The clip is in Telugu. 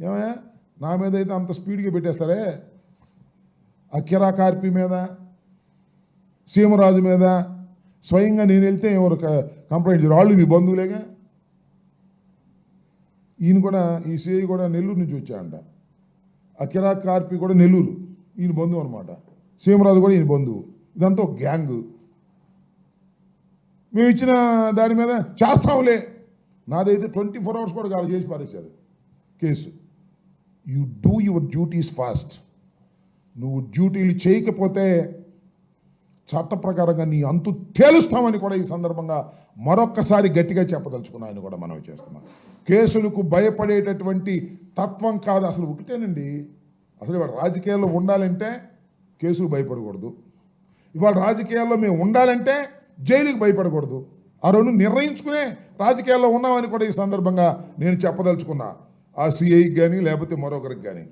ఏమే? నా మీద అయితే అంత స్పీడ్గా పెట్టేస్తారే? అఖిరా కార్పి మీద సీమరాజు మీద స్వయంగా నేను వెళ్తే ఎవరు కంప్లైంట్ చేయరు వాళ్ళు మీ బంధువులేగా? ఈయన కూడా ఈ సిఐ కూడా నెల్లూరు నుంచి వచ్చాయంట అఖిరా కార్పి కూడా నెల్లూరు. ఈయన బంధువు అనమాట సీమరాజు కూడా ఈయన బంధువు. ఇదంతా ఒక గ్యాంగ్. మేము ఇచ్చిన దాని మీద చేస్తాంలే. నాదైతే ట్వంటీ ఫోర్ అవర్స్ కూడా కాదు చేసి పారేశారు. Case. You do your duties fast. నువ్వు డ్యూటీలు చేయకపోతే చట్ట ప్రకారంగా నీ అంతు తేలుస్తామని కూడా ఈ సందర్భంగా మరొక్కసారి గట్టిగా చెప్పదలుచుకున్నాయని కూడా మనం చేస్తున్నాం. కేసులకు భయపడేటటువంటి తత్వం కాదు. అసలు ఒకటేనండి అసలు ఇవాళ రాజకీయాల్లో ఉండాలంటే కేసులు భయపడకూడదు. ఇవాళ రాజకీయాల్లో మేము ఉండాలంటే జైలుకి భయపడకూడదు. ఆ రెండు నిర్ణయించుకునే రాజకీయాల్లో ఉన్నామని కూడా ఈ సందర్భంగా నేను చెప్పదలుచుకున్నా. ఆ సిఐకి కానీ లేకపోతే మరొకరికి కానీ